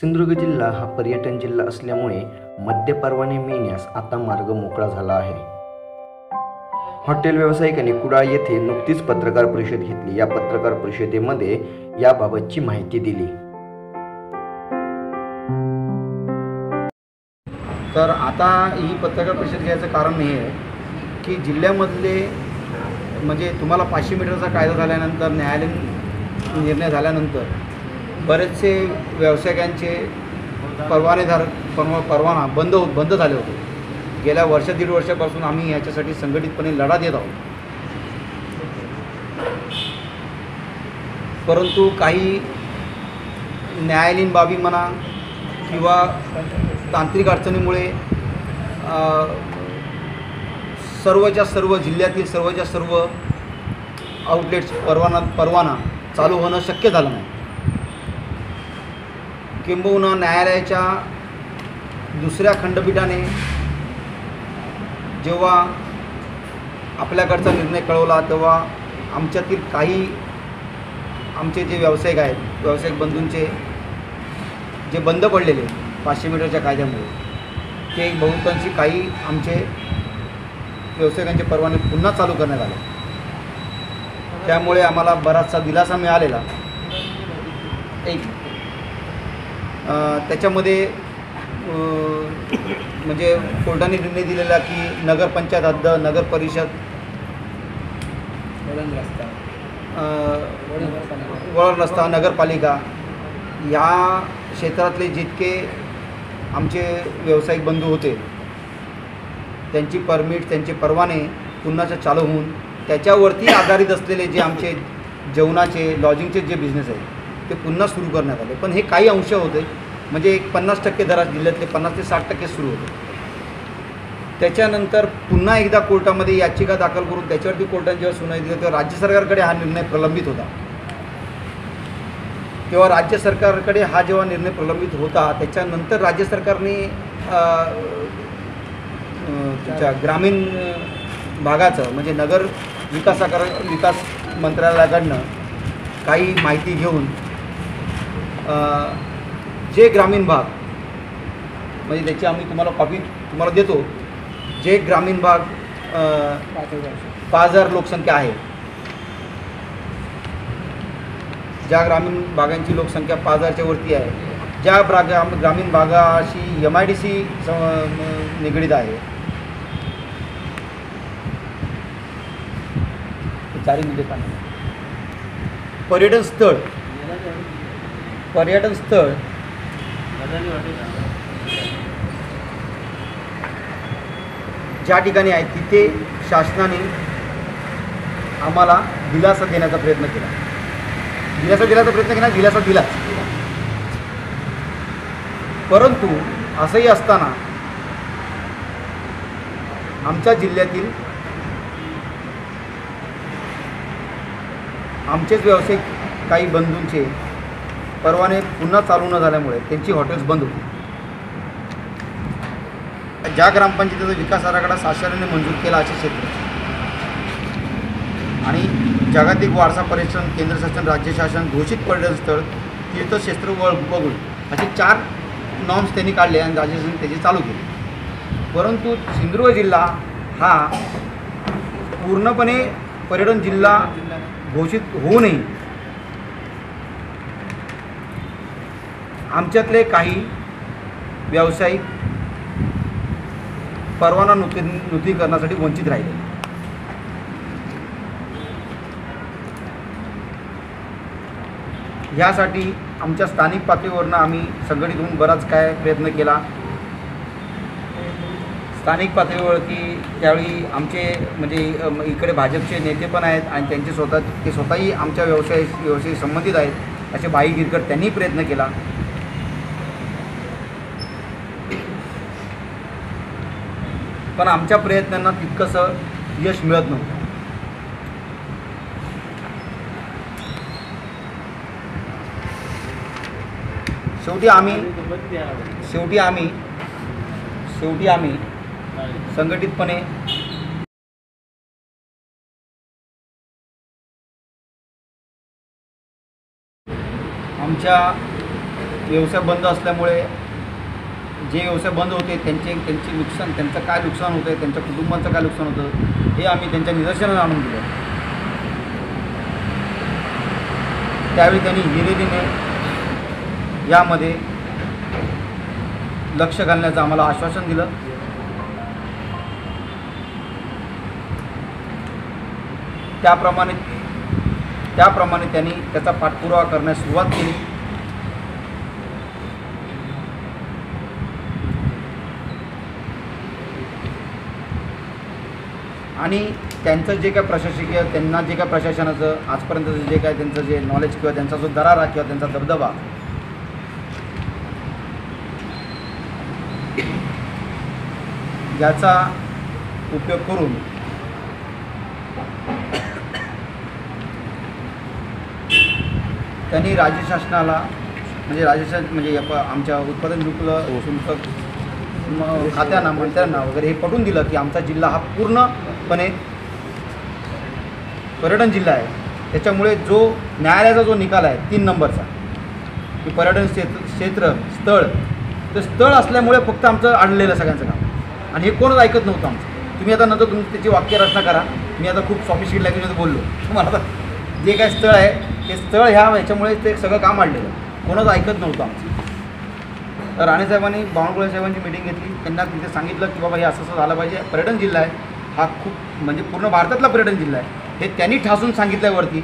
सिंधुदुर्ग जिल्हा हा पर्यटन जिल्हा असल्यामुळे मद्य परवाने मिळण्यास आता मार्ग मोकळा झाला आहे. हॉटेल व्यावसायिकांनी कुडाळ येथे नुकतीच पत्रकार परिषद घेतली. या पत्रकार परिषदेमध्ये याबाबतची माहिती दिली. तर आता ही पत्रकार परिषद घ्यायचं कारण हे आहे की जिल्ह्यामधले म्हणजे तुम्हाला पाचशे मीटरचा कायदा झाल्यानंतर न्यायालयीन निर्णय झाल्यानंतर बरेचसे व्यावसायिकांचे परवानेधार परवा परवाना बंद हो बंद झाले होते. गेल्या वर्ष दीड वर्षापासून आम्ही याच्यासाठी संघटितपणे लढा देत आहोत. परंतु काही न्यायालयीन बाबी म्हणा किंवा तांत्रिक अडचणीमुळे सर्वच्या सर्व जिल्ह्यातील सर्वच्या सर्व आउटलेट्स परवाना परवाना चालू होणं शक्य झालं नाही. किंबहुना न्यायालयाच्या दुसऱ्या खंडपीठाने जेव्हा आपल्याकडचा निर्णय कळवला तेव्हा आमच्यातील काही आमचे जे व्यावसायिक आहेत व्यावसायिक बंधूंचे जे बंद पडलेले पाचशे मीटरच्या कायद्यामुळे ते बहुतांशी काही आमचे व्यावसायिकांचे परवाने पुन्हा चालू करण्यात आले. त्यामुळे आम्हाला बराचसा दिलासा मिळालेला. एक त्याच्यामध्ये म्हणजे कोर्टाने निर्णय दिलेला की नगरपंचायत हद्द नगर परिषद वळण रस्ता. नगरपालिका या क्षेत्रातले जितके आमचे व्यावसायिक बंधू होते त्यांची परमिट त्यांचे परवाने पुन्हाच्या चालू होऊन त्याच्यावरती आधारित असलेले जे आमचे जेवणाचे लॉजिंगचे जे बिझनेस आहेत ते पुन्हा सुरू करण्यात आले. पण हे काही अंश होते म्हणजे एक पन्नास टक्के दरात जिल्ह्यातले पन्नास ते साठ टक्के सुरू होते. त्याच्यानंतर पुन्हा एकदा कोर्टामध्ये याचिका दाखल करून त्याच्यावरती कोर्टाने जेव्हा सुनाई दिली तेव्हा राज्य सरकारकडे हा निर्णय प्रलंबित होता. तेव्हा राज्य सरकारकडे हा जेव्हा निर्णय प्रलंबित होता त्याच्यानंतर राज्य सरकारने त्याच्या तुमच्या ग्रामीण भागाचं म्हणजे नगर विकासाकर विकास मंत्रालयाकडनं काही माहिती घेऊन जे ग्रामीण भाग म्हणजे त्याची आम्ही तुम्हाला कॉपी तुम्हाला देतो. जे ग्रामीण भाग पाच हजार लोकसंख्या आहे. ज्या ग्रामीण भागांची लोकसंख्या पाच हजारच्या वरती आहे ज्या भागा ग्राम ग्रामीण भागाशी एम आय डी सी निगडीत आहे. चारी म्हणजे पर्यटन स्थळ. पर्यटन स्थळ. ज्या ठिकाणी आहे तिथे शासनाने आम्हाला दिलासा देण्याचा प्रयत्न केला. दिलासा दिल्याचा प्रयत्न केला दिलासा दिलाच. परंतु असंही असताना आमच्या जिल्ह्यातील आमचेच व्यावसायिक काही बंधूंचे परवाने पुन्हा चालू न झाल्यामुळे त्यांची हॉटेल्स बंद होती. ज्या ग्रामपंचायतीचा विकास आराखडा शासनाने मंजूर केला असे क्षेत्र. आणि जागतिक वारसा पर्यटन केंद्र शासन राज्य शासन घोषित पर्यटन स्थळ तीर्थक्षेत्र वळ वगळून असे चार नॉर्म्स त्यांनी काढले आणि राज्य शासन त्याचे चालू केले. परंतु सिंधुदुर्ग जिल्हा हा पूर्णपणे पर्यटन जिल्हा घोषित होऊनही आमच्यातले काही व्यावसायिक परवाना नूतन नूतनीकरणासाठी वंचित राहिले. ह्यासाठी आमच्या स्थानिक पातळीवरनं आम्ही संघटित होऊन बराच काय प्रयत्न केला. स्थानिक पातळीवरती त्यावेळी आमचे म्हणजे इकडे भाजपचे नेते पण आहेत आणि त्यांचे स्वतः ते स्वतःही आमच्या व्यवसाय व्यवसायाशी संबंधित आहेत. असे बाई गिरकर त्यांनी प्रयत्न केला. पण आमच्या प्रयत्नांना तितकंसं यश मिळत नव्हतं. शेवटी आम्ही शेवटी आम्ही शेवटी आम्ही संघटितपणे आमच्या व्यवसाय बंद असल्यामुळे जे व्यवसाय बंद होते त्यांचे त्यांचे नुकसान त्यांचं काय नुकसान होतं आहे त्यांच्या कुटुंबांचं काय नुकसान होतं हे आम्ही त्यांच्या निदर्शनाला आणून दिलं. त्यावेळी त्यांनी हिरिरीने यामध्ये लक्ष घालण्याचं आम्हाला आश्वासन दिलं. त्याप्रमाणे त्याप्रमाणे त्यांनी त्याचा पाठपुरावा करण्यास सुरुवात केली. आणि त्यांचं जे काय प्रशासकीय त्यांना जे काय प्रशासनाचं आजपर्यंतचं जे काय त्यांचं जे नॉलेज किंवा त्यांचा जो दरारा किंवा त्यांचा दबदबा याचा उपयोग करून त्यांनी राज्य शासनाला म्हणजे राज्य शासन म्हणजे आमच्या उत्पादन शुल्क खात्यांना मंत्र्यांना वगैरे हे पटवून दिलं की आमचा जिल्हा हा पूर्ण पण हे पर्यटन जिल्हा आहे. त्याच्यामुळे जो न्यायालयाचा जो निकाल आहे तीन नंबरचा की पर्यटन क्षेत्र क्षेत्र स्थळ ते स्थळ असल्यामुळे फक्त आमचं अडलेलं सगळ्यांचं काम. आणि हे कोणच ऐकत नव्हतं आमचं. तुम्ही आता नंतर तुम्ही त्याची वाक्यरचना करा. मी आता खूप सॉफिस्टिकेट लँग्वेजमध्ये बोललो. तुम्हाला आता जे काय स्थळ आहे ते स्थळ ह्या ह्याच्यामुळे ते सगळं काम अडलेलं कोणच ऐकत नव्हतं आमचं. तर राणेसाहेबांनी बावनकुळे साहेबांची मिटिंग घेतली. त्यांना तिथे सांगितलं की बाबा हे असं असं झालं पाहिजे. पर्यटन जिल्हा आहे. हा खूप म्हणजे पूर्ण भारतातला पर्यटन जिल्हा आहे. हे त्यांनी ठासून सांगितल्यावरती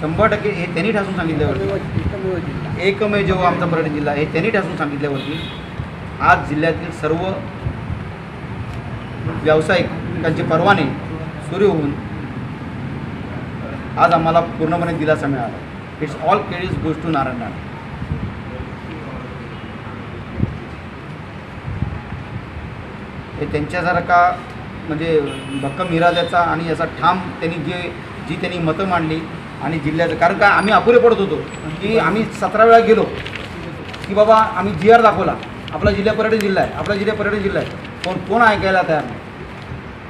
शंभर टक्के हे त्यांनी ठासून सांगितल्यावरती. एकमेव जेव्हा आमचा पर्यटन जिल्हा हे त्यांनी ठासून सांगितल्यावरती आज जिल्ह्यातील सर्व व्यावसायिकांचे परवाने सुरू होऊन आज आम्हाला पूर्णपणे दिलासा मिळाला. इट्स ऑल क्रेडिट्स गोष्ट टू नारायण हे त्यांच्यासारखा म्हणजे भक्कम इराद्याचा आणि याचा ठाम त्यांनी जे जी त्यांनी मतं मांडली आणि जिल्ह्याचं. कारण काय आम्ही अपुरे पडत होतो की आम्ही सतरा वेळा गेलो की बाबा आम्ही जी आर दाखवला. आपला जिल्हा पर्यटन जिल्हा आहे आपला जिल्हा पर्यटन जिल्हा आहे. कोण कोण ऐकायला तयार नाही?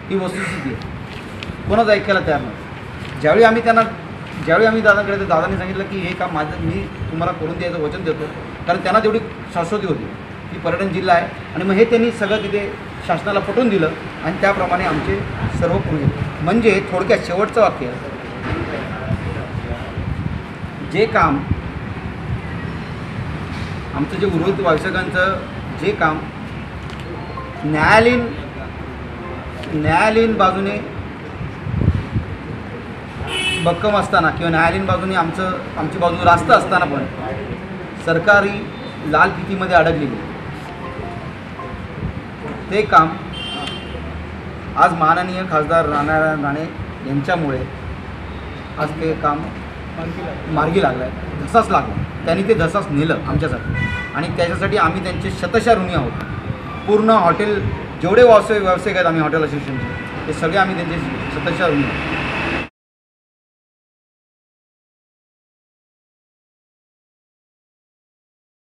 ही वस्तुस्थिती आहे. कोणच ऐकायला तयार नाही. ज्यावेळी आम्ही त्यांना ज्यावेळी आम्ही दादाकडे तर सांगितलं की हे काम माझं मी तुम्हाला करून द्यायचं वचन देतो. कारण त्यांना तेवढी शाश्वती होती की पर्यटन जिल्हा आहे. आणि मग हे त्यांनी सगळं तिथे शासनाला पटवून दिलं आणि त्याप्रमाणे आमचे सर्व पूर्ण म्हणजे थोडक्यात शेवटचं वाक्य. जे काम आमचं जे उर्वरित व्यावसायिकांचं जे काम न्यायालयीन न्यायालयीन बाजूने भक्कम असताना किंवा न्यायालयीन बाजूने आमचं आमची बाजू रास्त असताना पण सरकारी लाल फितीमध्ये अडकलेली. ते काम आज माननीय खासदार राणारायण राणे यांच्यामुळे आज ते काम मार्गी लागलं आहे धसाच लागला. त्यांनी ते धसाच नेलं आमच्यासाठी. आणि त्याच्यासाठी आम्ही त्यांचे शतशा ऋणी आहोत. पूर्ण हॉटेल जेवढे व्यावसायिक व्यावसायिक आहेत आम्ही हॉटेल असोसिएशनचे ते सगळे आम्ही त्यांचे शतशा ऋणी आहोत.